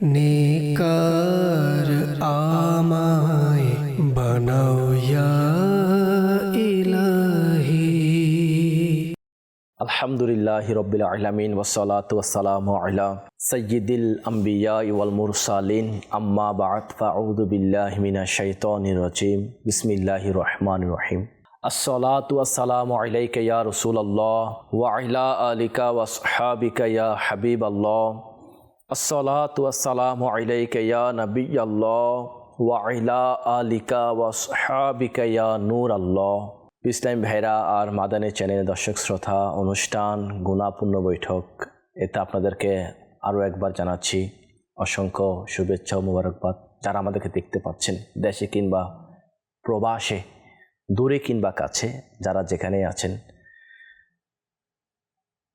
নেকার আমায় বানাও ইয়া ইলাহি আলহামদুলিল্লাহ রবিল আলমিন ওসলাত ওসালাম আলা সৈয়দিল আম্বিয়া ওয়াল মুরসালিন আম্মা বাত ফাউদু বিল্লাহ মিনা শাইতানির রাজিম বিসমিল্লাহ রহমান রহিম আসসালাত ওয়াসালাম আলাইকা ইয়া রাসূলুল্লাহ ওয়া আলা আলিকা ওয়া আসহাবিকা ইয়া হাবিব আল্লাহ আসসালাত ওয়াসালাম আলাইকা ইয়া নবিয়াল্লাহ ওয়া আলা আলিকা ওয়া আসহাবিকা ইয়া নূর আল্লাহ ইসলাম ভাইরা, আর মাদানী চ্যানেলের দর্শক শ্রোতা, অনুষ্ঠান, গুণাপূর্ণ বৈঠক এতে আপনাদেরকে আরও একবার জানাচ্ছি। অসংখ্য শুভেচ্ছা ও মুবারকবাদ যারা আমাদেরকে দেখতে পাচ্ছেন, দেশে কিংবা প্রবাসে, দূরে কিংবা কাছে, যারা যেখানে আছেন।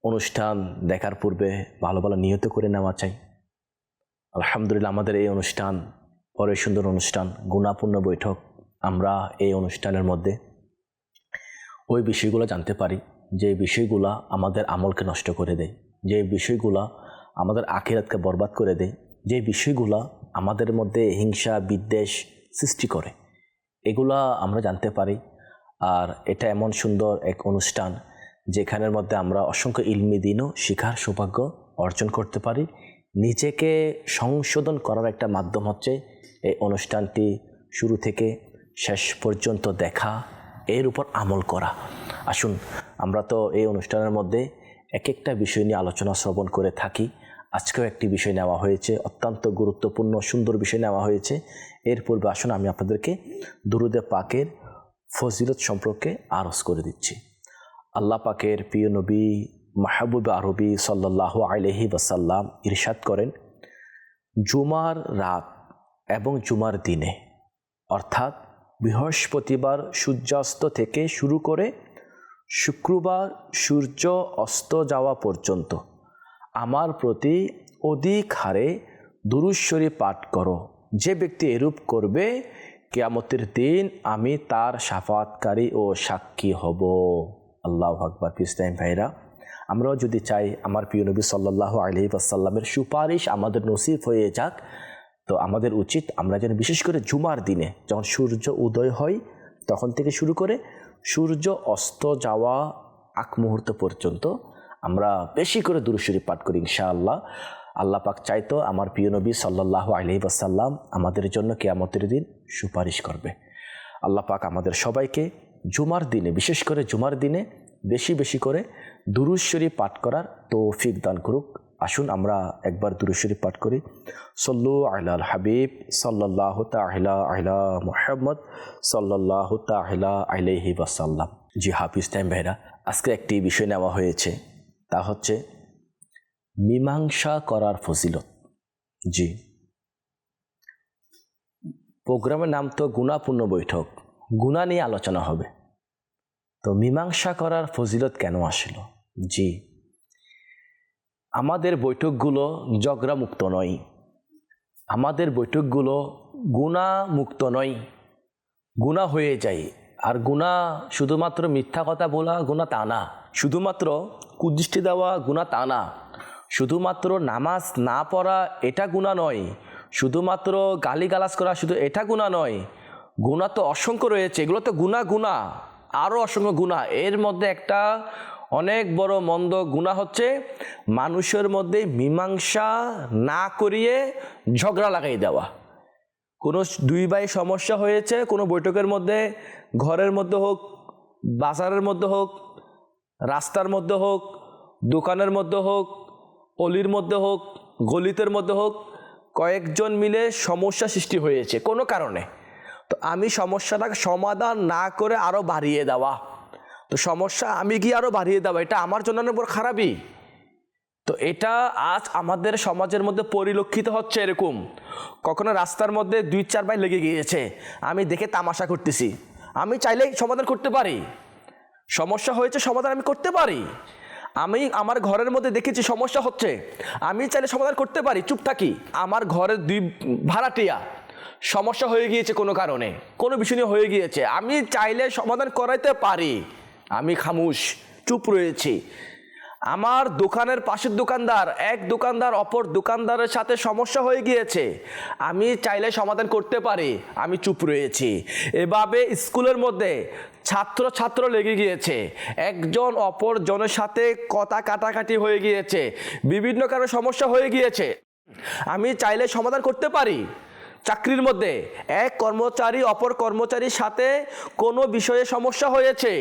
অনুষ্ঠান দেখার পূর্বে ভালো ভালো নিয়ত করে নেওয়া চাই। আলহামদুলিল্লাহ আমাদের এই অনুষ্ঠান পরে সুন্দর অনুষ্ঠান, গুণাপূর্ণ বৈঠক আমরা এই অনুষ্ঠানের মধ্যে ওই বিষয়গুলো জানতে পারি, যে বিষয়গুলো আমাদের আমলকে নষ্ট করে দেয়, যে বিষয়গুলো আমাদের আখিরাতকে বরবাদ করে দেয়, যে বিষয়গুলো আমাদের মধ্যে হিংসা, বিদ্বেষ সৃষ্টি করে। এগুলা আমরা জানতে পারি আর এটা এমন সুন্দর এক অনুষ্ঠান যেখানের মধ্যে আমরা অসংখ্য ইলমি দিনও শিখার সৌভাগ্য অর্জন করতে পারি নিজেকে সংশোধন করার একটা মাধ্যম হচ্ছে এই অনুষ্ঠানটি শুরু থেকে শেষ পর্যন্ত দেখা, এর উপর আমল করা। আসুন, আমরা তো এই অনুষ্ঠানের মধ্যে এক একটা বিষয় নিয়ে আলোচনা শ্রবণ করে থাকি। আজকেও একটি বিষয় নেওয়া হয়েছে, অত্যন্ত গুরুত্বপূর্ণ, সুন্দর বিষয় নেওয়া হয়েছে। এর পূর্বে আসুন, আমি আপনাদেরকে দুরুদে পাকের ফজিলত সম্পর্কে আরজ করে দিচ্ছি। আল্লাহ পাকের প্রিয় নবী মাহবুব আরবি সাল্লাহ আলহি ওয়াসাল্লাম ইরশাদ করেন, জুমার রাত এবং জুমার দিনে, অর্থাৎ বৃহস্পতিবার সূর্যাস্ত থেকে শুরু করে শুক্রবার সূর্য অস্ত যাওয়া পর্যন্ত আমার প্রতি অধিক হারে দুরুশ্বরী পাঠ করো। যে ব্যক্তি এরূপ করবে, কেয়ামতের দিন আমি তার সাফাতকারী ও সাক্ষী হব। আল্লাহ আকবর ইসলাম ভাইরা। আমরাও যদি চাই আমার প্রিয় নবী সাল্লাহ আলহি আসাল্লামের সুপারিশ আমাদের নসিব হয়ে যাক, তো আমাদের উচিত আমরা যেন বিশেষ করে জুমার দিনে যখন সূর্য উদয় হয় তখন থেকে শুরু করে সূর্য অস্ত যাওয়া আক মুহূর্ত পর্যন্ত আমরা বেশি করে দুরুশরী পাঠ করি ইনশাআল্লাহ। আল্লাহ পাক চাইতো আমার প্রিয় নবী সাল্লাহ আলহি আসাল্লাম আমাদের জন্য কেয়ামতের দিন সুপারিশ করবে। আল্লাহ পাক আমাদের সবাইকে জুমার দিনে, বিশেষ করে জুমার দিনে বেশি বেশি করে দুরুশ্বরী পাঠ করার তৌফিক দান করুক। আসুন আমরা একবার দুরুশ্বরী পাঠ করি। সল্লু আহলাল হাবিব সাল্লাহ তাহলা আহলা মোহাম্মদ সাল্লাহ তাহলা আলহি ওয়াসাল্লাম। জি হাফিজ টাইম ভাইরা, আজকে একটি বিষয় নেওয়া হয়েছে, তা হচ্ছে মীমাংসা করার ফজিলত। জি। প্রোগ্রামের নাম তো গুণাপূর্ণ বৈঠক, গুণা নিয়ে আলোচনা হবে। তো মীমাংসা করার ফজিলত কেন আসলো? জি। আমাদের বৈঠকগুলো মুক্ত নয়। আমাদের বৈঠকগুলো মুক্ত নয়। গুণা হয়ে যায়। আর গুণা শুধুমাত্র মিথ্যা কথা বলা গুণা তা না। শুধুমাত্র কুদৃষ্টি দেওয়া গুণা তা না। শুধুমাত্র নামাজ না পড়া এটা গুণা নয়। শুধুমাত্র গালিগালাজ করা শুধু এটা গুণা নয়। গুণা তো অসংখ্য রয়েছে। এগুলো তো গুণা গুণা। আরও অসংখ্য গুণা এর মধ্যে একটা অনেক বড় মন্দ গুণা হচ্ছে মানুষের মধ্যে মীমাংসা না করিয়ে ঝগড়া লাগাই দেওয়া। কোনো দুই ভাই সমস্যা হয়েছে, কোনো বৈঠকের মধ্যে, ঘরের মধ্যে হোক, বাজারের মধ্যে হোক, রাস্তার মধ্যে হোক, দোকানের মধ্যে হোক, অলির মধ্যে হোক, গলিতের মধ্যে হোক, কয়েকজন মিলে সমস্যা সৃষ্টি হয়েছে কোনো কারণে। তো আমি সমস্যাটাকে সমাধান না করে আরও বাড়িয়ে দেওয়া। তো সমস্যা আমি কি আরও বাড়িয়ে দেওয়া এটা আমার জন্য বড় খারাপই। তো এটা আজ আমাদের সমাজের মধ্যে পরিলক্ষিত হচ্ছে এরকম। কখনো রাস্তার মধ্যে দুই, চার ভাই লেগে গিয়েছে, আমি দেখে তামাশা করতেছি। আমি চাইলেই সমাধান করতে পারি। সমস্যা হয়েছে সমাধান আমি করতে পারি। আমি আমার ঘরের মধ্যে দেখেছি সমস্যা হচ্ছে, আমি চাইলে সমাধান করতে পারি, চুপ থাকি। আমার ঘরের দুই ভাড়াটিয়া সমস্যা হয়ে গিয়েছে কোনো কারণে, কোনো বিষয় নিয়ে হয়ে গিয়েছে। আমি চাইলে সমাধান করাইতে পারি। আমি খামুশ, চুপ রয়েছি। আমার দোকানের পাশের দোকানদার, এক দোকানদার অপর দোকানদারের সাথে সমস্যা হয়ে গিয়েছে। আমি চাইলে সমাধান করতে পারি। আমি চুপ রয়েছি। এভাবে স্কুলের মধ্যে ছাত্র ছাত্র লেগে গিয়েছে। একজন অপর জনের সাথে কথা কাটাকাটি হয়ে গিয়েছে। বিভিন্ন কারণে সমস্যা হয়ে গিয়েছে। আমি চাইলে সমাধান করতে পারি। চাকরির মধ্যে। এক কর্মচারী, অপর কর্মচারীর সাথে কোনো বিষয়ে সমস্যা হয়েছে।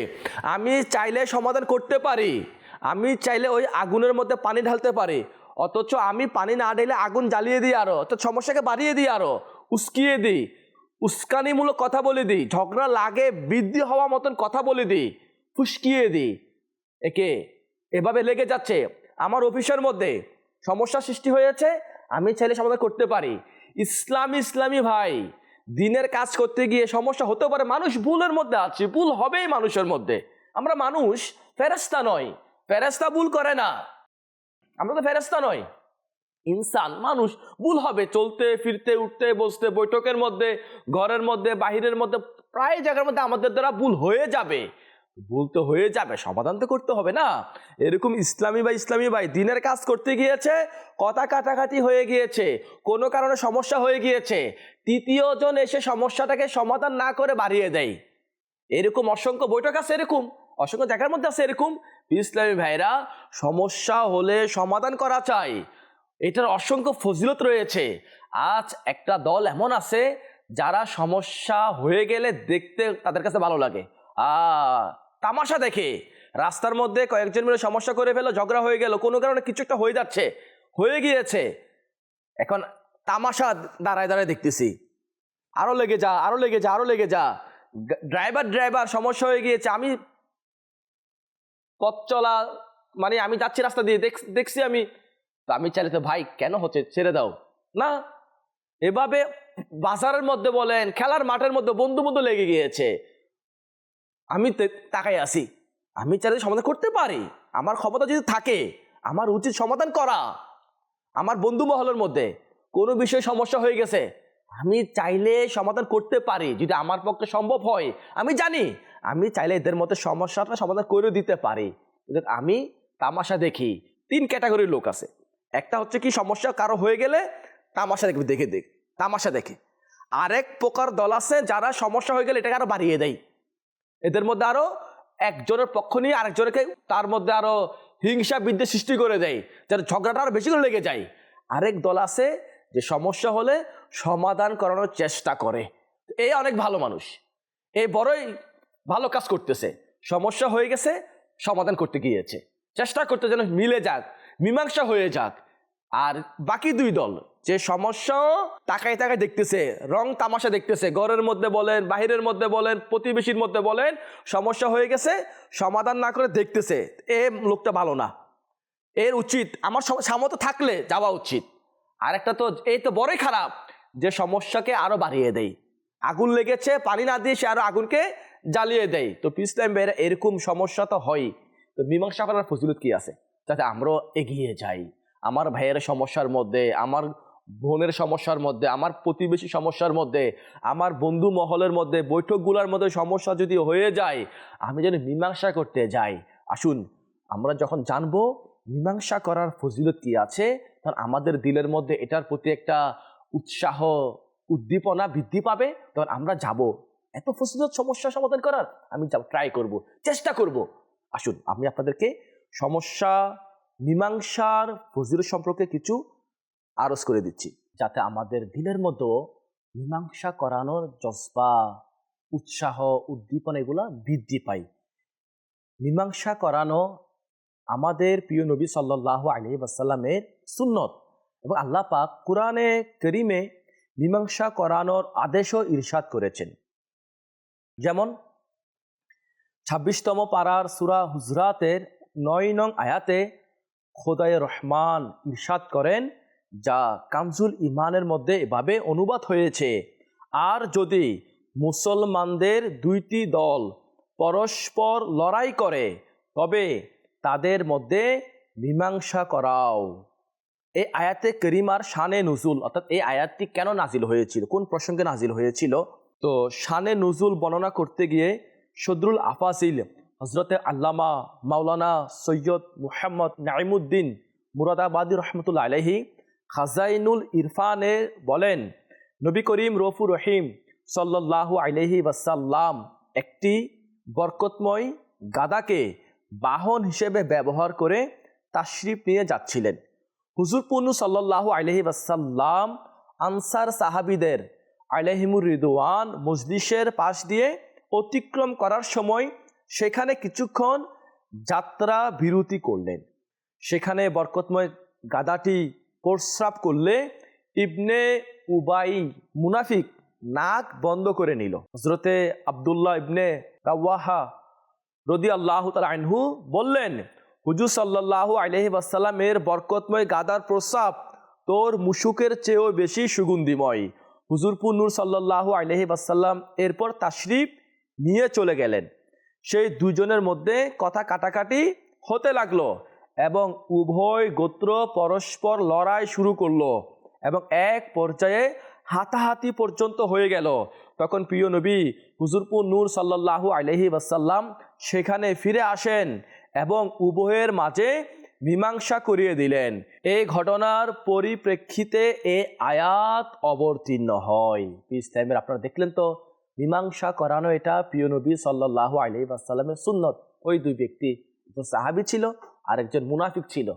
আমি চাইলে সমাধান করতে পারি। আমি চাইলে ওই আগুনের মধ্যে পানি ঢালতে পারি। অথচ আমি পানি না ঢেলে আগুন জ্বালিয়ে দিই আরও। তো সমস্যাকে বাড়িয়ে দিই আরও। উস্কিয়ে দিই। উস্কানিমূলক কথা বলে দিই। ঝগড়া লাগে, বৃদ্ধি হওয়া মতন কথা বলে দিই। ফুসকিয়ে দিই। একে এভাবে লেগে যাচ্ছে। আমার অফিসের মধ্যে সমস্যা সৃষ্টি হয়েছে। আমি চাইলে সমাধান করতে পারি। ইসলামী ইসলামী ভাই, দিনের কাজ করতে গিয়ে সমস্যা হতে পারে, মানুষ ভুলের মধ্যে আছে, ভুল হবেই মানুষের মধ্যে। আমরা মানুষ ফেরেস্তা নয় ফেরেস্তা ভুল করে না। আমরা তো ফেরেস্তা নয় ইনসান, মানুষ ভুল হবে, চলতে, ফিরতে, উঠতে, বসতে, বৈঠকের মধ্যে, ঘরের মধ্যে, বাহিরের মধ্যে, প্রায় জায়গার মধ্যে আমাদের দ্বারা ভুল হয়ে যাবে। ভুল তো হয়ে যাবে, সমাধান তো করতে হবে না। এরকম ইসলামী বা ইসলামী ভাই, দিনের কাজ করতে গিয়েছে, কথা কাটাকাটি হয়ে গিয়েছে, কোনো কারণে সমস্যা হয়ে গিয়েছে তৃতীয় জন এসে সমস্যাটাকে সমাধান না করে বাড়িয়ে দেয়। এরকম অসংখ্য বৈঠক আছে এরকম, অসংখ্য জায়গার মধ্যে আছে এরকম। ইসলামী ভাইরা, সমস্যা হলে সমাধান করা চাই। এটার অসংখ্য ফজিলত রয়েছে। আজ একটা দল এমন আছে, যারা সমস্যা হয়ে গেলে দেখতে তাদের কাছে ভালো লাগে। আ তামাশা দেখে। রাস্তার মধ্যে কয়েকজন মিলে সমস্যা করে ফেলো, ঝগড়া হয়ে গেল। কোনো কারণে কিছু একটা হয়ে যাচ্ছে, হয়ে গিয়েছে। এখন তামাশা দাঁড়ায় দাঁড়ায় দেখতেছি। আরও লেগে যা, আরও লেগে যা, আরও লেগে যা। ড্রাইভার ড্রাইভার, সমস্যা হয়ে গিয়েছে। আমি পথ চলা মানে আমি যাচ্ছি রাস্তা দিয়ে, দেখ- দেখছি আমি। তো আমি চাইলে তো, ভাই, কেন হচ্ছে? ছেড়ে দাও। না, এভাবে বাজারের মধ্যে বলেন, খেলার মাঠের মধ্যে বন্ধু বন্ধু লেগে গিয়েছে। আমি তাকাই আসি আমি চাইলে সমাধান করতে পারি। আমার ক্ষমতা যদি থাকে, আমার উচিত সমাধান করা। আমার বন্ধু মহলের মধ্যে কোনো বিষয়ে সমস্যা হয়ে গেছে, আমি চাইলে সমাধান করতে পারি। যদি আমার পক্ষে সম্ভব হয়, আমি জানি, আমি চাইলে এদের মধ্যে সমস্যাটা সমাধান করে দিতে পারি। কিন্তু আমি তামাশা দেখি, তিন ক্যাটাগরির লোক আছে। একটা হচ্ছে কি, সমস্যা কারও হয়ে গেলে তামাশা দেখবে, দেখে দেখ, তামাশা দেখে। আরেক প্রকার দল আছে যারা সমস্যা হয়ে গেলে এটাকে আরও বাড়িয়ে দেয়। এদের মধ্যে আরও একজনের পক্ষ নিয়ে আরেকজনকে তার মধ্যে আরও হিংসা বিদ্বেষ সৃষ্টি করে দেয় যার ঝগড়াটা আরও বেশি করে লেগে যায়। আরেক দল আছে যে সমস্যা হলে সমাধান করানোর চেষ্টা করে। এই অনেক ভালো মানুষ। এই বড়ই ভালো কাজ করতেছে। সমস্যা হয়ে গেছে, সমাধান করতে গিয়েছে। চেষ্টা করতে যেন মিলে যাক, মীমাংসা হয়ে যাক। আর বাকি দুই দল যে সমস্যা তাকায় তাকায় দেখতেছে, রং তামাশা দেখতেছে, ঘরের মধ্যে বলেন, বাহিরের মধ্যে বলেন, প্রতিবেশীর মধ্যে বলেন, সমস্যা হয়ে গেছে, সমাধান না করে দেখতেছে, এ লোকটা ভালো না। এর উচিত, আমার সম- সামর্থ্য থাকলে যাওয়া উচিত। আর একটা তো, এই তো বড়ই খারাপ যে সমস্যাকে আরও বাড়িয়ে দেয়। আগুন লেগেছে, পানি না দিয়ে সে আরও আগুনকে জ্বালিয়ে দেয়। তো পিসলাম বের, এরকম সমস্যা তো হয় তো মীমাংসা করার ফজিলত কি আছে? যাতে আমরাও এগিয়ে যাই। আমার ভাইয়ের সমস্যার মধ্যে, আমার বোনের সমস্যার মধ্যে, আমার প্রতিবেশী সমস্যার মধ্যে, আমার বন্ধু মহলের মধ্যে, বৈঠকগুলোর মধ্যে সমস্যা যদি হয়ে যায়, আমি যেন মীমাংসা করতে যাই। আসুন, আমরা যখন জানব মীমাংসা করার ফজিলত কি আছে, তখন আমাদের দিলের মধ্যে এটার প্রতি একটা উৎসাহ, উদ্দীপনা বৃদ্ধি পাবে, তখন আমরা যাব। এত ফজিলত সমস্যা সমাধান করার, আমি যাব ট্রাই করব, চেষ্টা করব। আসুন, আমি আপনাদেরকে সমস্যা, মীমাংসার ফজিলত সম্পর্কে কিছু আরজ করে দিচ্ছি, যাতে আমাদের দিলের মতো মীমাংসা করানোর জজবা, উৎসাহ, উদ্দীপনা এগুলা বৃদ্ধি পায়। মীমাংসা করানো আমাদের প্রিয় নবী সাল্লাহ আলী বাসাল্লামের সুন্নত এবং আল্লাহ পাক কোরআনে করিমে মীমাংসা করানোর আদেশও ইরশাদ করেছেন। যেমন ছাব্বিশতম পাড়ার সুরা হুজরাতের নয় নং আয়াতে খোদায় রহমান ইরশাদ করেন যা কামজুল ইমানের মধ্যে এভাবে অনুবাদ হয়েছে। আর যদি মুসলমানদের দুইটি দল পরস্পর লড়াই করে, তবে তাদের মধ্যে মীমাংসা করাও। এই আয়াতে করিমার শানে নজুল, অর্থাৎ এই আয়াতটি কেন নাজিল হয়েছিল? কোন প্রসঙ্গে নাজিল হয়েছিল? তো শানে নজুল বর্ণনা করতে গিয়ে সদরুল আফাসিল হজরতে আল্লামা মাওলানা সৈয়দ মুহাম্মদ নাইমুদ্দিন মুরাদাবাদী রহমতুল্লা আলহি খাজাইনুল ইরফানে বলেন, নবী করিম রফুর রহিম সাল্লাল্লাহু আলহি ওয়াসাল্লাম একটি বরকতময় গাদাকে বাহন হিসেবে ব্যবহার করে তাশরিফ নিয়ে যাচ্ছিলেন। হুজুর পুনু সাল্লাল্লাহু আলহি ওয়াসাল্লাম আনসার সাহাবিদের আলহিমুর রিদওয়ান মজলিসের পাশ দিয়ে অতিক্রম করার সময় সেখানে কিছুক্ষণ যাত্রা বিরতি করলেন। সেখানে বরকতময় গাদাটি প্রস্রাব করলে ইবনে উবাই মুনাফিক নাক বন্ধ করে নিল। হজরতে আবদুল্লাহ ইবনে রাওয়াহা রদি আল্লাহ তাল আনহু বললেন, হুজুর সাল্লাহ আলহি ওয়াসাল্লামের বরকতময় গাদার প্রস্রাব তোর মুসুকের চেয়েও বেশি সুগন্ধিময়। হুজুরপুর নূর সাল্লাহ আলহি এরপর তাশরিফ নিয়ে চলে গেলেন। সেই দুজনের মধ্যে কথা কাটাকাটি হতে লাগল। এবং উভয় গোত্র পরস্পর লড়াই শুরু করল এবং এক পর্যায়ে হাতাহাতি পর্যন্ত হয়ে গেল। তখন প্রিয় নবী হুজুরপুর নূর সাল্লাল্লাহু আলহি ওয়াসাল্লাম সেখানে ফিরে আসেন এবং উভয়ের মাঝে মীমাংসা করিয়ে দিলেন। এই ঘটনার পরিপ্রেক্ষিতে এ আয়াত অবতীর্ণ হয়। পিস আপনারা দেখলেন তো, মীমাংসা করানো এটা প্রিয় নবী সাল্লাহ আলহি আসাল্লামের সুন্নত। ওই দুই ব্যক্তি, একজন সাহাবি ছিল আর একজন মুনাফিক ছিল।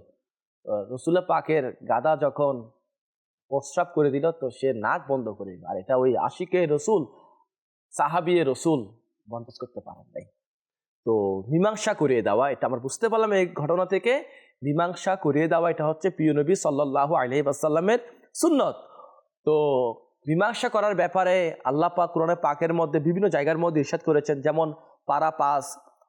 রসুল্লা পাকের গাদা যখন প্রস্রাব করে দিল, তো সে নাক বন্ধ করে দিল। আর এটা ওই আশিকে রসুল, সাহাবিয়ে রসুল বন্ধ করতে পারেন নাই। তো মীমাংসা করিয়ে দেওয়া, এটা আমরা বুঝতে পারলাম এই ঘটনা থেকে। মীমাংসা করিয়ে দেওয়া, এটা হচ্ছে প্রিয় নবী সাল্লাহ আলহি আসাল্লামের সুন্নত। তো মীমাংসা করার ব্যাপারে আল্লাহ পাক কোরআনে পাকের মধ্যে বিভিন্ন জায়গার মধ্যে ইরশাদ করেছেন। যেমন পারা পাস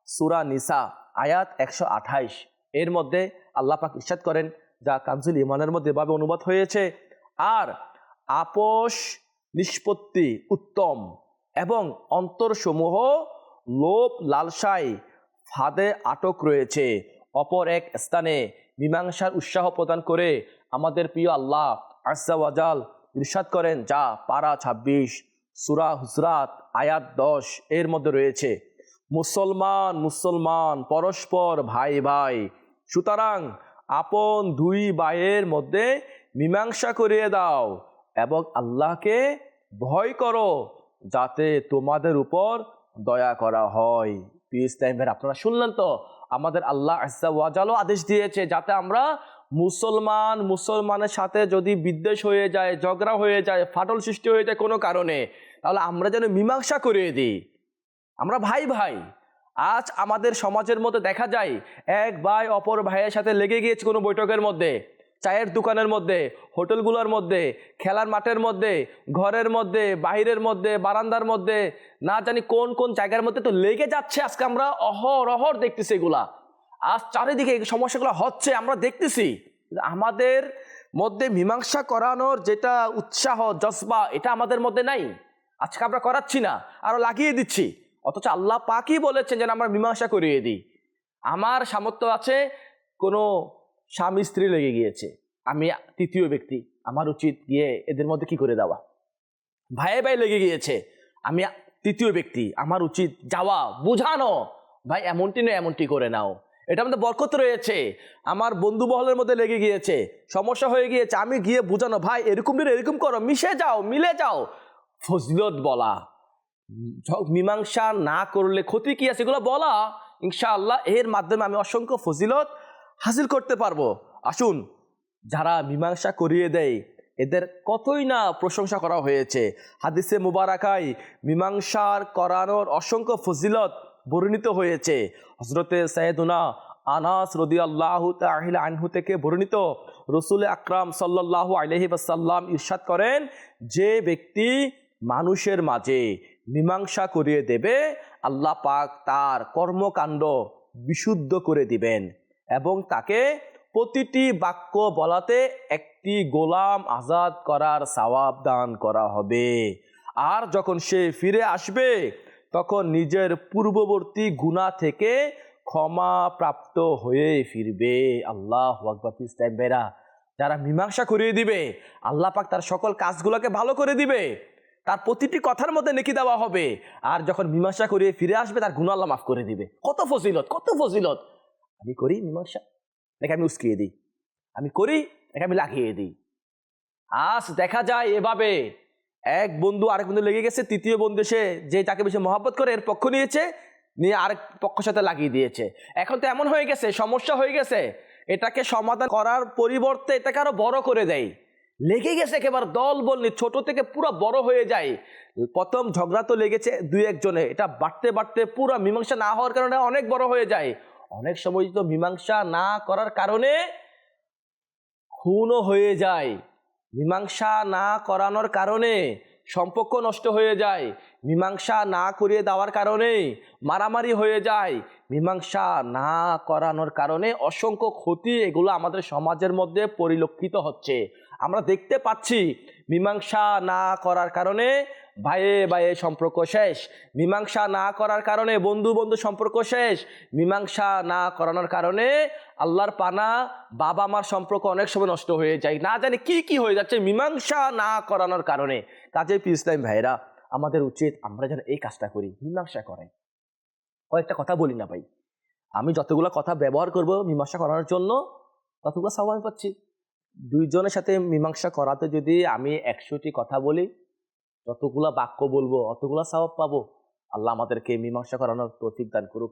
সুরা নিসা, আয়াত একশো আঠাইশ। এর মধ্যে আল্লাহ পাক ইরশাদ করেন, যা কানজুল ইমানের মধ্যে এভাবে অনুবাদ হয়েছে। আর আপোষ, নিষ্পত্তি উত্তম এবং অন্তরসমূহ লোভ, লালসায় ফাঁদে আটক রয়েছে। অপর এক স্থানে মীমাংসার উৎসাহ প্রদান করে আমাদের প্রিয় আল্লাহ আসাওয়াজাল ইরশাদ করেন, যা পারা ছাব্বিশ, সুরা হুজরাত, আয়াত দশ এর মধ্যে রয়েছে। মুসলমান মুসলমান, পরস্পর ভাই ভাই সুতরাং আপন দুই ভাইয়ের মধ্যে মীমাংসা করিয়ে দাও এবং আল্লাহকে ভয় করো যাতে তোমাদের উপর দয়া করা হয়। পিস টাইমের আপনারা শুনলেন তো? আমাদের আল্লাহ ওয়াজালও আদেশ দিয়েছে যাতে আমরা মুসলমান, মুসলমানের সাথে যদি বিদ্বেষ হয়ে যায়, ঝগড়া হয়ে যায়, ফাটল সৃষ্টি হয়ে যায় কোনো কারণে, তাহলে আমরা যেন মীমাংসা করিয়ে দিই। আমরা ভাই ভাই। আজ আমাদের সমাজের মধ্যে দেখা যায়, এক ভাই অপর ভাইয়ের সাথে লেগে গিয়েছে কোনো বৈঠকের মধ্যে, চায়ের দোকানের মধ্যে, হোটেলগুলোর মধ্যে, খেলার মাঠের মধ্যে, ঘরের মধ্যে বাহিরের মধ্যে, বারান্দার মধ্যে, না জানি কোন কোন জায়গার মধ্যে তো লেগে যাচ্ছে আজকে আমরা, অহর অহর দেখতেছি এগুলা। আজ চারিদিকে এই সমস্যাগুলো হচ্ছে, আমরা দেখতেছি। আমাদের মধ্যে মীমাংসা করানোর যেটা উৎসাহ, জজবা, এটা আমাদের মধ্যে নাই। আজকে আমরা করাচ্ছি না আরও লাগিয়ে দিচ্ছি। অথচ আল্লাহ পাকই বলেছেন যেন আমরা মীমাংসা করিয়ে দিই। আমার সামর্থ্য আছে, কোনো স্বামী স্ত্রী লেগে গিয়েছে। আমি তৃতীয় ব্যক্তি, আমার উচিত গিয়ে এদের মধ্যে কি করে দেওয়া? ভাইয়ে ভাই লেগে গিয়েছে, আমি তৃতীয় ব্যক্তি, আমার উচিত যাওয়া, বুঝানো। ভাই, এমনটি নয়, এমনটি করে নাও। এটা আমাদের বরকত রয়েছে। আমার বন্ধু বহলের মধ্যে লেগে গিয়েছে, সমস্যা হয়ে গিয়েছে, আমি গিয়ে বুঝানো, ভাই, এরকম এরকম করো, মিশে যাও, মিলে যাও। ফজলত বলা। মীমাংসা না করলে ক্ষতি কি আছে এগুলো বলা? ইনশাআল্লাহ এর মাধ্যমে আমি অসংখ্য ফজিলত হাসিল করতে পারব। আসুন, যারা মীমাংসা করিয়ে দেয়, এদের কতই না প্রশংসা করা হয়েছে। হাদিসে মুবারাকাই মীমাংসার করানোর অসংখ্য ফজিলত বর্ণিত হয়েছে। হজরতে সৈয়দুনা আনাস রদি আল্লাহ তাহিল আনহু থেকে বর্ণিত রসুল আকরাম সাল্লাহ আলহি বাসাল্লাম ইরশাদ করেন, যে ব্যক্তি মানুষের মাঝে মীমাংসা করিয়ে দেবে, আল্লাহ পাক তার কর্মকাণ্ড বিশুদ্ধ করে দিবেন এবং তাকে প্রতিটি বাক্য বলাতে একটি গোলাম আজাদ করার সওয়াব দান করা হবে। আর যখন সে ফিরে আসবে, তখন নিজের পূর্ববর্তী গুণা থেকে ক্ষমা প্রাপ্ত হয়ে ফিরবে। আল্লাহ ইসলাম বেরা যারা মীমাংসা করিয়ে দিবে, আল্লাহ পাক তার সকল কাজগুলোকে ভালো করে দিবে। তার প্রতিটি কথার মধ্যে নেকি দেওয়া হবে। আর যখন মীমাংসা করে ফিরে আসবে, তার গুণ আল্লাহ মাফ করে দিবে। কত ফজিলত কত ফজিলত। আমি করি মীমাংসা, নাকি আমি উস্কিয়ে দিই? আমি করি, নাকি আমি লাগিয়ে দিই? আজ দেখা যায় এভাবে এক বন্ধু আরেক বন্ধু লেগে গেছে, তৃতীয় বন্ধু সে যে তাকে বেশি মহাব্বত করে, এর পক্ষ নিয়েছে, নিয়ে আরেক পক্ষের সাথে লাগিয়ে দিয়েছে। এখন তো এমন হয়ে গেছে, সমস্যা হয়ে গেছে। এটাকে সমাধান করার পরিবর্তে এটাকে আরও বড় করে দেয়। লেগে গেছে একেবারে দল বলনি ছোট থেকে পুরো বড় হয়ে যায়। প্রথম ঝগড়া তো লেগেছে দুই একজনে। এটা বাড়তে বাড়তে পুরো মীমাংসা না হওয়ার কারণে অনেক বড় হয়ে যায়। অনেক সময় তো মীমাংসা না করার কারণে খুনও হয়ে যায়। মীমাংসা না করানোর কারণে সম্পর্ক নষ্ট হয়ে যায়। মীমাংসা না করিয়ে দেওয়ার কারণে মারামারি হয়ে যায়। মীমাংসা না করানোর কারণে অসংখ্য ক্ষতি এগুলো আমাদের সমাজের মধ্যে পরিলক্ষিত হচ্ছে। আমরা দেখতে পাচ্ছি মীমাংসা না করার কারণে ভাইয়ে ভাইয়ে সম্পর্ক শেষ। মীমাংসা না করার কারণে বন্ধু বন্ধু সম্পর্ক শেষ। মীমাংসা না করানোর কারণে আল্লাহর পানা বাবা মার সম্পর্ক অনেক সময় নষ্ট হয়ে যায়। না জানি কি কি হয়ে যাচ্ছে মীমাংসা না করানোর কারণে। কাজে পি ইসলাম ভাইরা আমাদের উচিত আমরা যেন এই কাজটা করি, মীমাংসা করাই। কয়েকটা কথা বলি না ভাই। আমি যতগুলো কথা ব্যবহার করব মীমাংসা করানোর জন্য, ততগুলো আমি পাচ্ছি। দুইজনের সাথে মীমাংসা করাতে যদি আমি একশোটি কথা বলি, যতগুলা বাক্য বলব, অতগুলা সওয়াব পাবো, আল্লাহ আমাদেরকে মীমাংসা করানোর তৌফিক দান করুক।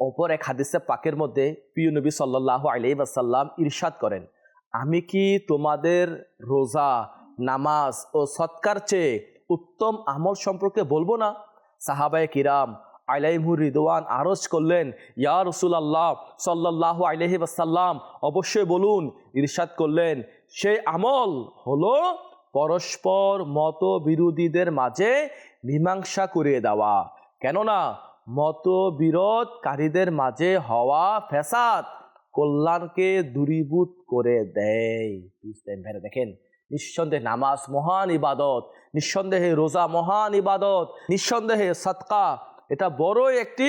অপর এক হাদিসে পাকের মধ্যে প্রিয় নবী সাল্লাহ আলি বাসাল্লাম ইরশাদ করেন, আমি কি তোমাদের রোজা, নামাজ ও সৎকার চেয়ে উত্তম আমল সম্পর্কে বলব না? সাহাবায়ে কিরাম আলাইমুর রিদওয়ান আরজ করলেন, ইয়া রসুল আল্লাহ সাল্লাহ আলহি বাসাল্লাম অবশ্যই বলুন। ইরশাদ করলেন, সেই আমল হলো পরস্পর মত বিরোধীদের মাঝে মীমাংসা করিয়ে দেওয়া। কেননা মতবিরোধকারীদের মাঝে হওয়া ফ্যাসাদ কল্যাণকে দূরীভূত করে দেয়। বুঝতেন দেখেন, নিঃসন্দেহে নামাজ মহান ইবাদত, নিঃসন্দেহে রোজা মহান ইবাদত, নিঃসন্দেহে সৎকা এটা বড়ই একটি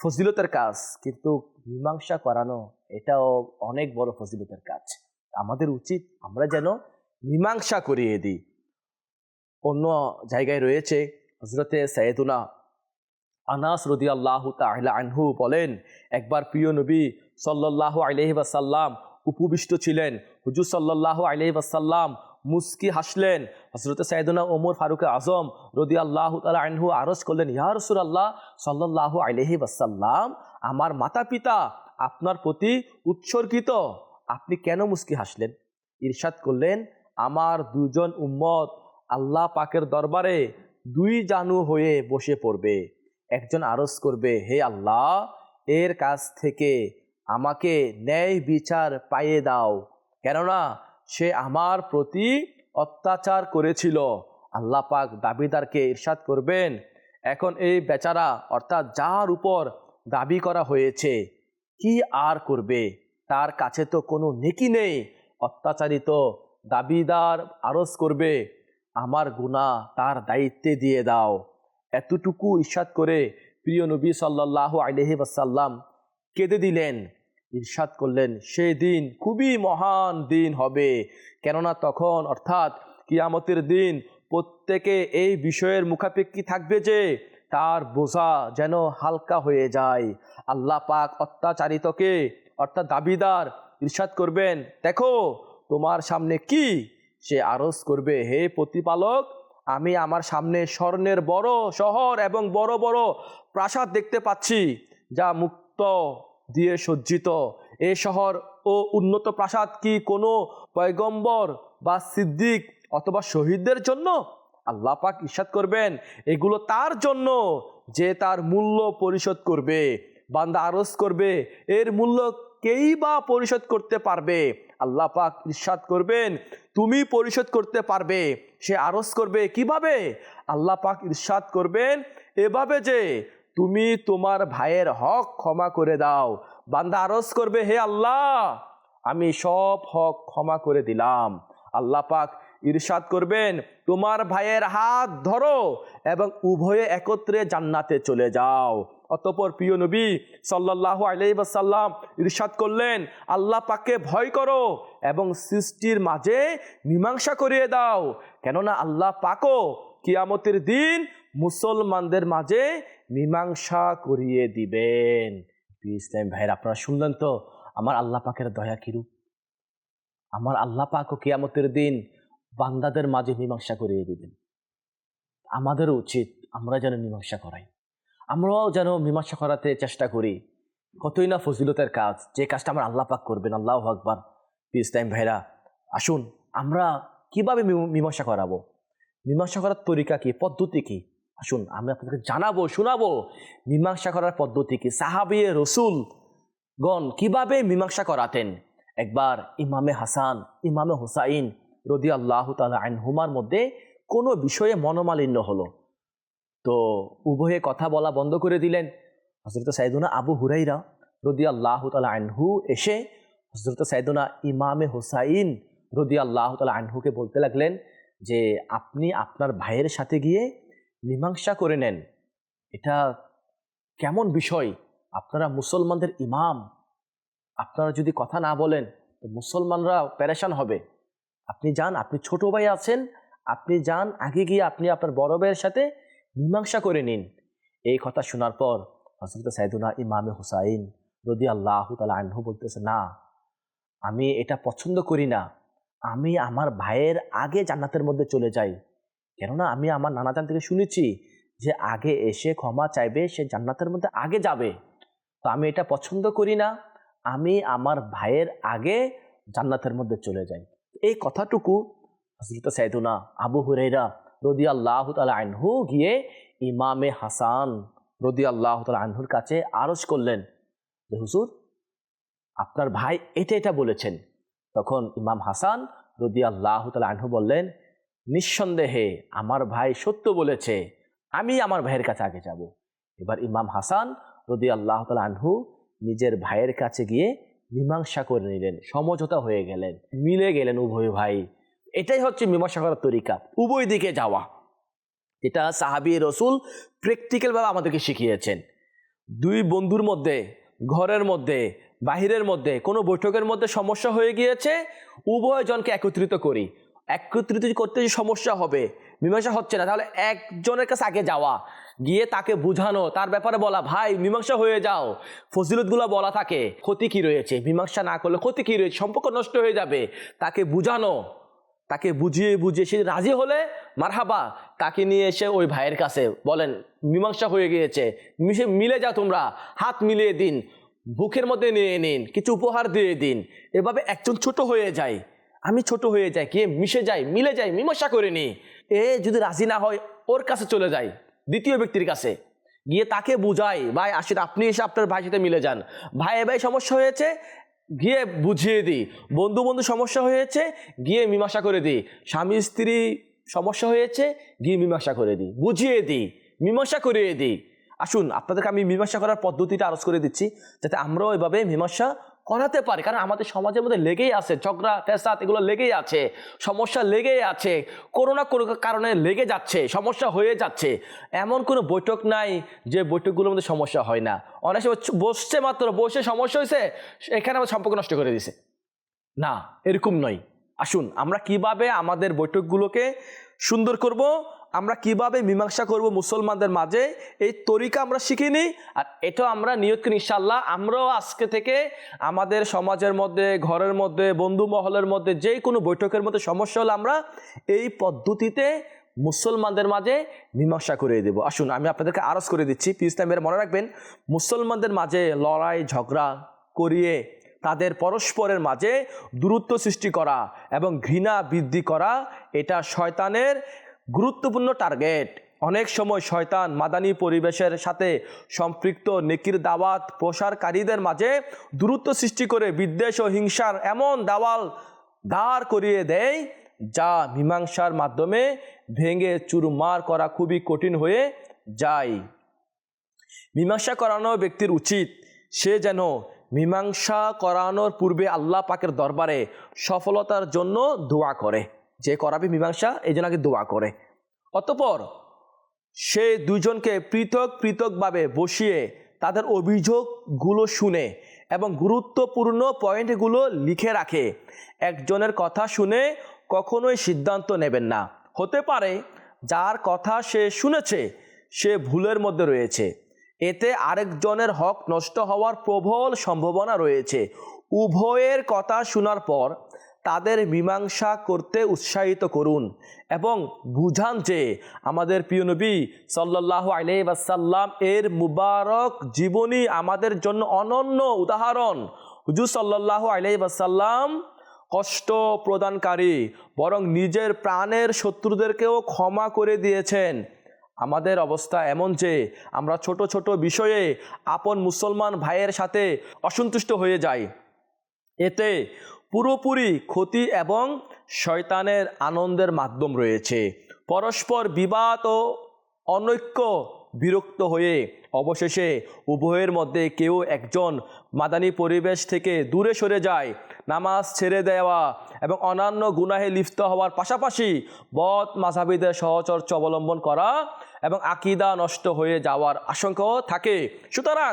ফজিলতের কাজ, কিন্তু মীমাংসা করানো এটাও অনেক বড় ফজিলতের কাজ। আমাদের উচিত আমরা যেন মীমাংসা করিয়ে দিই। অন্য জায়গায় রয়েছে হজরতে সৈয়দুনা আনাস রদি আল্লাহ তাহলা আনহু বলেন, একবার প্রিয় নবী সাল্লাহ আলহি বাসাল্লাম উপবিষ্ট ছিলেন। হুজুর সাল্লাহ আলহি বাসাল্লাম মুস্কি হাসলেন। হজরত সৈয়দুনা ওমর ফারুক আজম রদি আল্লাহ তালা আনহু আরজ করলেন, ইয়া রসুল আল্লাহ সাল্লাহ আলহি বাসাল্লাম আমার মাতা পিতা আপনার প্রতি উৎসর্গিত। আপনি কেন মুস্কি হাসলেন? ইরশাদ করলেন, আমার দুজন উম্মত আল্লাহ পাকের দরবারে দুই জানু হয়ে বসে পড়বে। একজন আরজ করবে, হে আল্লাহ, এর কাছ থেকে আমাকে ন্যায় বিচার পাইয়ে দাও। কেননা সে আমার প্রতি অত্যাচার করেছিল। আল্লাহ পাক দাবিদারকে ইরশাদ করবেন। এখন এই বেচারা, অর্থাৎ যার উপর দাবি করা হয়েছে, কি আর করবে? তার কাছে তো কোনো নেকি নেই। অত্যাচারিত দাবিদার আরজ করবে, আমার গুণা তার দায়িত্বে দিয়ে দাও। এতটুকু ইরশাদ করে প্রিয় নবী সাল্লাহ আলহি বাসাল্লাম কেঁদে দিলেন। ইরশাদ করলেন সেই দিন খুবই মহান দিন হবে। কেননা তখন, অর্থাৎ কিয়ামতের দিন, প্রত্যেকে এই বিষয়ের মুখাপেক্ষি থাকবে যে, তার বোঝা যেন হালকা হয়ে যায়। আল্লাহ পাক অত্যাচারিতকে, অর্থাৎ দাবিদার, ইরশাদ করবেন। দেখো, তোমার সামনে কি সে আরজ করবে? হে প্রতিপালক, আমি আমার সামনে স্বর্ণের বড় শহর এবং বড় বড় প্রাসাদ দেখতে পাচ্ছি, যা মুক্ত দিয়ে সজ্জিত। এ শহর ও উন্নত প্রাসাদ কি কোনো পয়গম্বর বা সিদ্দিক অথবা শহীদদের জন্য? আল্লাহ পাক ইরশাদ করবেন, এগুলো তার জন্য যে তার মূল্য পরিশোধ করবে, বান্দা আরজ করবে, এর মূল্য কেই বা পরিশোধ করতে পারবে? আল্লাহ পাক ইরশাদ করবেন, তুমি পরিশোধ করতে পারবে, সে আরজ করবে কীভাবে? আল্লাহ পাক ইরশাদ করবেন এভাবে যে তুমি তোমার ভাইয়ের হক ক্ষমা করে দাও। বান্দা আরজ করবে, হে আল্লাহ, আমি সব হক ক্ষমা করে দিলাম। আল্লাহ পাক ইরশাদ করবেন, তোমার ভাইয়ের হাত ধরো এবং উভয়ে একত্রে জান্নাতে চলে যাও। অতপর প্রিয় নবী সাল্লাহ আলাইসাল্লাম ইরশাদ করলেন, আল্লাহ পাককে ভয় করো এবং সৃষ্টির মাঝে মীমাংসা করিয়ে দাও। কেননা আল্লাহ পাকো কিয়ামতের দিন মুসলমানদের মাঝে মীমাংসা করিয়ে দিবেন। ইসলাম ভাইয়ের আপনারা শুনলেন তো? আমার আল্লাহ পাকের দয়া কিরূপ আমার আল্লাহ পাকও কিয়ামতের দিন বান্দাদের মাঝে মীমাংসা করিয়ে দিবেন। আমাদেরও উচিত আমরা যেন মীমাংসা করাই। আমরাও যেন মীমাংসা করাতে চেষ্টা করি। কতই না ফজিলতের কাজ, যে কাজটা আমার আল্লাহ পাক করবেন, আল্লাহ আকবার। পিস টাইম ভাইরা, আসুন, আমরা কীভাবে মীমাংসা করাবো? মীমাংসা করার তরিকা কি, পদ্ধতি কি? আসুন আমি আপনাদেরকে জানাব, শোনাবো মীমাংসা করার পদ্ধতি কি? সাহাবিয়ে রসুল গণ কীভাবে মীমাংসা করাতেন? একবার ইমামে হাসান, ইমামে হুসাইন রদি আল্লাহ তালা আইনহুমার মধ্যে কোনো বিষয়ে মনোমালিন্য হলো। তো উভয়ে কথা বলা বন্ধ করে দিলেন। হজরত সাইদুনা আবু হুরাইরা রদি আল্লাহ তালা আনহু এসে হজরত সাইদুনা ইমামে হুসাইন রদি আল্লাহ তালা আনহুকে বলতে লাগলেন যে, আপনি আপনার ভাইয়ের সাথে গিয়ে মীমাংসা করে নেন। এটা কেমন বিষয়? আপনারা মুসলমানদের ইমাম। আপনারা যদি কথা না বলেন, তো মুসলমানরা প্যারেশান হবে। আপনি যান, আপনি ছোট ভাই আছেন, আপনি যান, আগে গিয়ে আপনি আপনার বড় ভাইয়ের সাথে মীমাংসা করে নিন। এই কথা শোনার পর হজরত সাইদুনা ইমামে হুসাইন রদি আল্লাহ তালা আনহু বলতেছে, না, আমি এটা পছন্দ করি না। আমি আমার ভাইয়ের আগে জান্নাতের মধ্যে চলে যাই। কেননা আমি আমার নানাজান থেকে শুনেছি যে আগে এসে ক্ষমা চাইবে, সে জান্নাতের মধ্যে আগে যাবে। তো আমি এটা পছন্দ করি না। আমি আমার ভাইয়ের আগে জান্নাতের মধ্যে চলে যাই। এই কথাটুকু হজরত সাইদুনা আবু হুরাইরা রদি আল্লাহ তালা আনহু গিয়ে ইমামে হাসান রদি আল্লাহ তালা আনহুর কাছে আরজ করলেন যে, হুজুর, আপনার ভাই এটা এটা বলেছেন। তখন ইমাম হাসান রদি আল্লাহ তালা আনহু বললেন নিঃসন্দেহে আমার ভাই সত্য বলেছে, আমি আমার ভাইয়ের কাছে আগে যাব। এবার ইমাম হাসান রদি আল্লাহ তালা আনহু নিজের ভাইয়ের কাছে গিয়ে মীমাংসা করে নিলেন, সমঝোতা হয়ে গেলেন, মিলে গেলেন উভয় ভাই। এটাই হচ্ছে মীমাংসা করার তরিকা, উভয় দিকে যাওয়া। এটা সাহাবি রসুল প্র্যাকটিক্যালভাবে আমাদেরকে শিখিয়েছেন। দুই বন্ধুর মধ্যে, ঘরের মধ্যে, বাহিরের মধ্যে, কোনো বৈঠকের মধ্যে সমস্যা হয়ে গিয়েছে, উভয়জনকে একত্রিত করি। একত্রিত করতে যে সমস্যা হবে, মীমাংসা হচ্ছে না, তাহলে একজনের কাছে আগে যাওয়া, গিয়ে তাকে বুঝানো, তার ব্যাপারে বলা, ভাই, মীমাংসা হয়ে যাও। ফজিলতগুলো বলা থাকে, ক্ষতি কি রয়েছে? মীমাংসা না করলে ক্ষতি কি রয়েছে? সম্পর্ক নষ্ট হয়ে যাবে। তাকে বুঝানো, তাকে বুঝিয়ে বুঝিয়ে, সে রাজি হলে মারহাবা, তাকে নিয়ে এসে ওই ভাইয়ের কাছে বলেন, মীমাংসা হয়ে গিয়েছে, মিশে, মিলে যাও তোমরা, হাত মিলিয়ে দিন, বুকের মধ্যে নিয়ে নিন, কিছু উপহার দিয়ে দিন। এভাবে একজন ছোট হয়ে যায়। আমি ছোট হয়ে যাই, কে মিশে যাই মিলে যাই মীমাংসা করে নি। এ যদি রাজি না হয়, ওর কাছে চলে যায়, দ্বিতীয় ব্যক্তির কাছে। গিয়ে তাকে বুঝাই, ভাই আসেন আপনি এসে আপনার ভাইয়ের সাথে মিলে যান। ভাই ভাই, সমস্যা হয়েছে? গিয়ে বুঝিয়ে দিই, বন্ধু বন্ধু, সমস্যা হয়েছে? গিয়ে মীমাংসা করে দিই, স্বামী, স্ত্রী, সমস্যা হয়েছে? গিয়ে মীমাংসা করে দিই, বুঝিয়ে দিই, মীমাংসা করিয়ে দিই। আসুন, আপনাদেরকে আমি মীমাংসা করার পদ্ধতিটা আরজ করে দিচ্ছি, যাতে আমরাও এভাবে মীমাংসা করাতে পারে। কারণ আমাদের সমাজের মধ্যে লেগেই আছে, ঝগড়া ফেসাদ এগুলো লেগেই আছে, সমস্যা লেগেই আছে কোনো না কোনো কারণে লেগে যাচ্ছে, সমস্যা হয়ে যাচ্ছে। এমন কোনো বৈঠক নাই যে বৈঠকগুলোর মধ্যে সমস্যা হয় না। অনেক সময় বসছে মাত্র, বসে সমস্যা হয়েছে, এখানে আমার সম্পর্ক নষ্ট করে দিছে। না, এরকম নয়। আসুন, আমরা কীভাবে আমাদের বৈঠকগুলোকে সুন্দর করব আমরা কীভাবে মীমাংসা করব মুসলমানদের মাঝে? এই তরিকা আমরা শিখিনি। আর এটা আমরা নিয়ত করি ইনশাল্লাহ আমরাও আজকে থেকে আমাদের সমাজের মধ্যে, ঘরের মধ্যে, বন্ধু মহলের মধ্যে, যে কোনো বৈঠকের মধ্যে সমস্যা হলে আমরা এই পদ্ধতিতে মুসলমানদের মাঝে মীমাংসা করে দেব। আসুন, আমি আপনাদেরকে আরজ করে দিচ্ছি। পিস টাইমের মনে রাখবেন, মুসলমানদের মাঝে লড়াই, ঝগড়া করিয়ে তাদের পরস্পরের মাঝে দূরত্ব সৃষ্টি করা এবং ঘৃণা বৃদ্ধি করা, এটা শয়তানের গুরুত্বপূর্ণ টার্গেট। অনেক সময় শয়তান মাদানী পরিবেশের সাথে সম্পৃক্ত, নেকির দাওয়াত প্রসারকারীদের মাঝে দূরত্ব সৃষ্টি করে বিদ্বেষ ও হিংসার এমন দাওয়াল দাঁড় করিয়ে দেয়, যা মীমাংসার মাধ্যমে ভেঙে চুরমার করা খুবই কঠিন হয়ে যায়। মীমাংসা করানো ব্যক্তির উচিত। সে যেন মীমাংসা করানোর পূর্বে আল্লাহ পাকের দরবারে সফলতার জন্য দোয়া করে। যে করাবে মীমাংসা, এই জন্য আগে দোয়া করে। অতপর সে দুজনকে পৃথক পৃথকভাবে বসিয়ে তাদের অভিযোগগুলো শুনে এবং গুরুত্বপূর্ণ পয়েন্টগুলো লিখে রাখে। একজনের কথা শুনে কখনোই সিদ্ধান্ত নেবেন না। হতে পারে যার কথা সে শুনেছে, সে ভুলের মধ্যে রয়েছে। এতে আরেকজনের হক নষ্ট হওয়ার প্রবল সম্ভাবনা রয়েছে। উভয়ের কথা শোনার পর তাদের মীমাংসা করতে উৎসাহিত করুন এবং বুঝান যে আমাদের প্রিয় নবী সাল্লাহ আলাইসাল্লাম এর মুবারক জীবনী আমাদের জন্য অনন্য উদাহরণ। হুজুর সাল্লাহ আলাইসাল্লাম কষ্ট প্রদানকারী, বরং নিজের প্রাণের শত্রুদেরকেও ক্ষমা করে দিয়েছেন। আমাদের অবস্থা এমন যে আমরা ছোট ছোট বিষয়ে আপন মুসলমান ভাইয়ের সাথে অসন্তুষ্ট হয়ে যাই। এতে পুরোপুরি ক্ষতি এবং শয়তানের আনন্দের মাধ্যম রয়েছে। পরস্পর বিবাদ ও অনৈক্য বিরক্ত হয়ে অবশেষে উভয়ের মধ্যে কেউ একজন মাদানী পরিবেশ থেকে দূরে সরে যায়, নামাজ ছেড়ে দেওয়া এবং অন্যান্য গুনাহে লিপ্ত হওয়ার পাশাপাশি বদ মাঝাবিদের সহচর্য অবলম্বন করা এবং আকিদা নষ্ট হয়ে যাওয়ার আশঙ্কাও থাকে। সুতরাং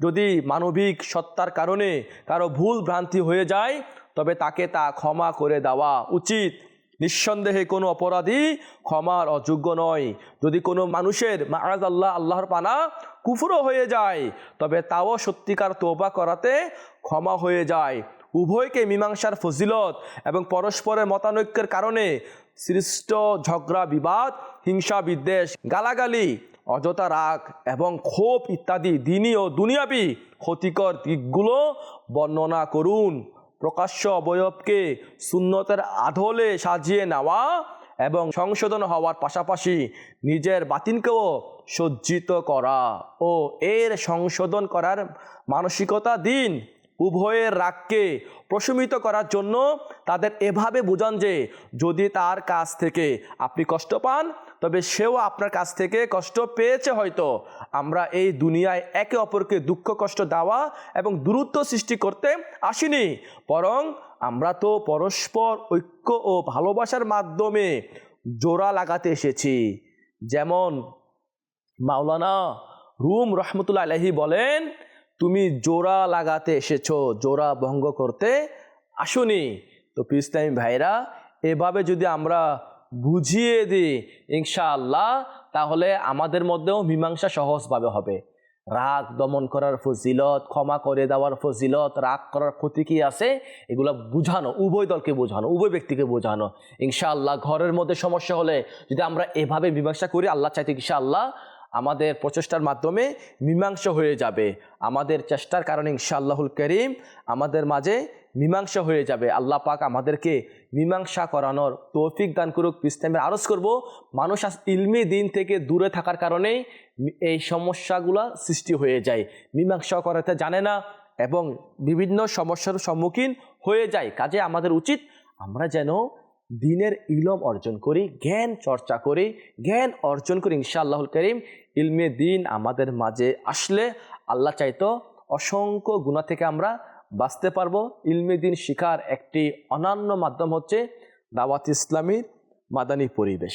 যদি মানবিক সত্তার কারণে কারও ভুল ভ্রান্তি হয়ে যায়, তবে তাকে তা ক্ষমা করে দেওয়া উচিত। নিঃসন্দেহে কোনো অপরাধী ক্ষমার অযোগ্য নয়। যদি কোনো মানুষের মারাজ আল্লাহ, আল্লাহর পানা কুফুরও হয়ে যায়, তবে তাও সত্যিকার তোবা করাতে ক্ষমা হয়ে যায়। উভয়কে মীমাংসার ফজিলত এবং পরস্পরের মতানৈক্যের কারণে সৃষ্ট ঝগড়া, বিবাদ, হিংসা, বিদ্বেষ, গালাগালি অযথা রাগ এবং ক্ষোভ ইত্যাদি দিনী ও দুনিয়াবি ক্ষতিকর দিকগুলো বর্ণনা করুন। প্রকাশ্য অবয়বকে শূন্যতের আধলে সাজিয়ে নেওয়া এবং সংশোধন হওয়ার পাশাপাশি নিজের বাতিনকেও সজ্জিত করা ও এর সংশোধন করার মানসিকতা দিন। উভয়ের রাগকে প্রশমিত করার জন্য তাদের এভাবে বোঝান যে, যদি তার কাছ থেকে আপনি কষ্ট পান তবে সেও আপনার কাছ থেকে কষ্ট পেয়েছে হয়তো। আমরা এই দুনিয়ায় একে অপরকে দুঃখ, কষ্ট দেওয়া এবং দূরত্ব সৃষ্টি করতে আসিনি। বরং আমরা তো পরস্পর ঐক্য ও ভালোবাসার মাধ্যমে জোড়া লাগাতে এসেছি। যেমন মাওলানা রুম রহমতুল্লা আলহি বলেন, তুমি জোড়া লাগাতে এসেছ, জোড়া ভঙ্গ করতে আসুনি। তো পিস্তামি ভাইরা এভাবে যদি আমরা বুঝিয়ে দিই, ইনশাআল্লাহ, তাহলে আমাদের মধ্যেও মীমাংসা সহজভাবে হবে। রাগ দমন করার ফজিলত, ক্ষমা করে দেওয়ার ফজিলত, রাগ করার ক্ষতি কী আছে? এগুলো বোঝানো, উভয় দলকে বোঝানো, উভয় ব্যক্তিকে বোঝানো। ইনশাআল্লাহ, ঘরের মধ্যে সমস্যা হলে যদি আমরা এভাবে মীমাংসা করি, আল্লাহ চাইতে ইনশাআল্লাহ আমাদের প্রচেষ্টার মাধ্যমে মীমাংসা হয়ে যাবে। আমাদের চেষ্টার কারণে ইনশাআল্লাহুল করিম আমাদের মাঝে মীমাংসা হয়ে যাবে। আল্লাহ পাক আমাদেরকে মীমাংসা করানোর তৌফিক দান করুক ইসলামের আরজ করব। মানুষ আজ ইলমি দিন থেকে দূরে থাকার কারণেই এই সমস্যাগুলো সৃষ্টি হয়ে যায়। মীমাংসা করাতে জানে না এবং বিভিন্ন সমস্যার সম্মুখীন হয়ে যায়। কাজে আমাদের উচিত আমরা যেন দিনের ইলম অর্জন করি, জ্ঞান চর্চা করি, জ্ঞান অর্জন করি ইনশাআল্লাহুল করিম। ইলমে দিন আমাদের মাঝে আসলে আল্লাহ চাইতো অসংখ্য গুণা থেকে আমরা বাঁচতে পারব। ইলমে দিন শিখার একটি অনন্য মাধ্যম হচ্ছে দাওয়াত ইসলামীর মাদানী পরিবেশ।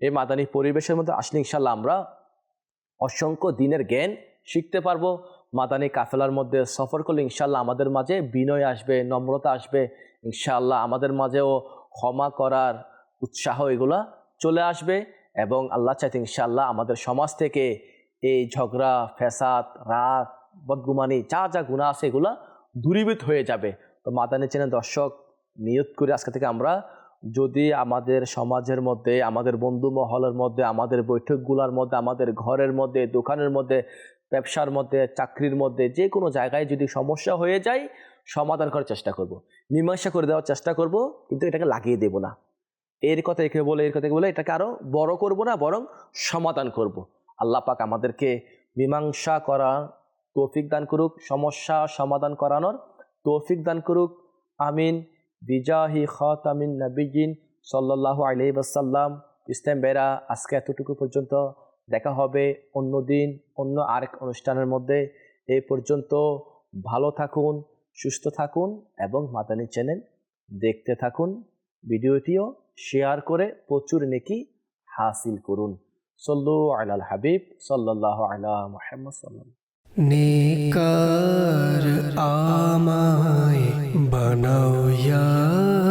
এই মাদানী পরিবেশের মধ্যে আসলে ইনশাল্লাহ আমরা অসংখ্য দিনের জ্ঞান শিখতে পারব। মাদানী কাফেলার মধ্যে সফর করলে ইনশাল্লাহ আমাদের মাঝে বিনয় আসবে, নম্রতা আসবে। ইনশাআল্লাহ আমাদের মাঝেও ক্ষমা করার উৎসাহ এগুলা চলে আসবে এবং আল্লাহ চাইতে ইনশাল্লাহ আমাদের সমাজ থেকে এই ঝগড়া, ফ্যাসাদ, রাগ, বদগুমানি, যা যা গুণা আছে এগুলা দূরীভূত হয়ে যাবে। তো মাদানী চেনে দর্শক, নিয়ত করে আজকে থেকে আমরা যদি আমাদের সমাজের মধ্যে, আমাদের বন্ধু মহলের মধ্যে, আমাদের বৈঠকগুলোর মধ্যে, আমাদের ঘরের মধ্যে, দোকানের মধ্যে, ব্যবসার মধ্যে, চাকরির মধ্যে, যে কোনো জায়গায় যদি সমস্যা হয়ে যায় সমাধান করার চেষ্টা করব। মীমাংসা করে দেওয়ার চেষ্টা করব, কিন্তু এটাকে লাগিয়ে দেব না। এর কথা একে বলে, এর কথা বলে, এটাকে আরও বড় করব না, বরং সমাধান করব। আল্লাহ পাক আমাদেরকে মীমাংসা করার তৌফিক দান করুক, সমস্যা সমাধান করানোর তৌফিক দান করুক। আমিন। বিজাহি খত আমিন নবীন সাল্লাহ আলহি বাসাল্লাম ইসলাম বেরা আজকে এতটুকু পর্যন্ত দেখা হবে অন্য দিন, অন্য আরেক অনুষ্ঠানের মধ্যে। এই পর্যন্ত ভালো থাকুন সুস্থ থাকুন এবং মাদানী চ্যানেল দেখতে থাকুন। ভিডিওটিও শেয়ার করে প্রচুর নেকি হাসিল করুন। সল্লু আলাল হাবিব সাল্লাহ আলা মোহাম্মদ সাল্লাম নেকার আমায় বানাও ইয়া